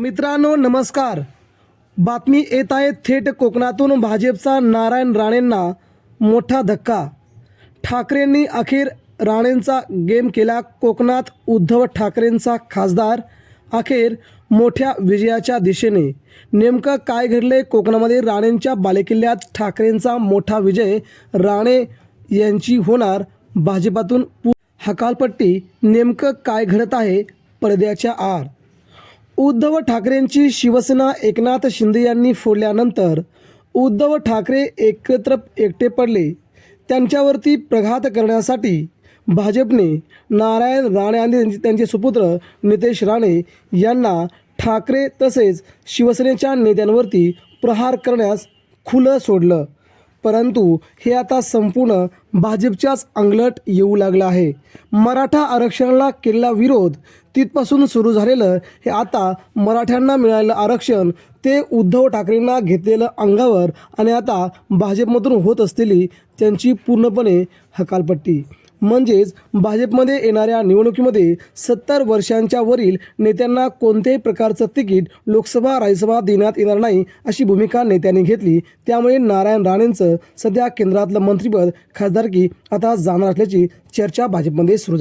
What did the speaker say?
मित्रांनो नमस्कार. बातमी येत आहे थेट कोकणातून भाजपचा नारायण राणेंना मोठा धक्का. ठाकरेंनी अखेर राणेंचा गेम केला. कोकणात उद्धव ठाकरेंचा खासदार अखेर मोठ्या विजयाच्या दिशेने. नेमकं काय घडले कोकणामध्ये राणेंच्या बालेकिल्ल्यात ठाकरेंचा मोठा विजय राणे यांची होणार भाजपातून पु हकालपट्टी. नेमकं काय घडत आहे? पडद्याच्या आड. उद्धव ठाकरेंची शिवसेना एकनाथ शिंदे यांनी फोडल्यानंतर उद्धव ठाकरे एकत्र एकटे पडले. त्यांच्यावरती प्रघात करण्यासाठी भाजपने नारायण राणे आणि त्यांचे- त्यांचे सुपुत्र नितेश राणे यांना ठाकरे तसेच शिवसेनेच्या नेत्यांवरती प्रहार करण्यास खुलं सोडलं. परंतु हे आता संपूर्ण भाजपच्याच अंगलट येऊ लागलं आहे. मराठा आरक्षणाला केलेला विरोध तिथपासून सुरू झालेलं हे आता मराठ्यांना मिळालेलं आरक्षण ते उद्धव ठाकरेंना घेतलेलं अंगावर आणि आता भाजपमधून होत असलेली त्यांची पूर्णपणे हकालपट्टी. म्हणजेच भाजपमध्ये येणाऱ्या निवडणुकीमध्ये सत्तर वर्षांच्या वरील नेत्यांना कोणत्याही प्रकारचं तिकीट लोकसभा राज्यसभा देण्यात येणार नाही अशी भूमिका नेत्यांनी घेतली. त्यामुळे नारायण राणेंचं सध्या केंद्रातलं मंत्रिपद खासदारकी आता जाणार असल्याची चर्चा भाजपमध्ये सुरू झाली.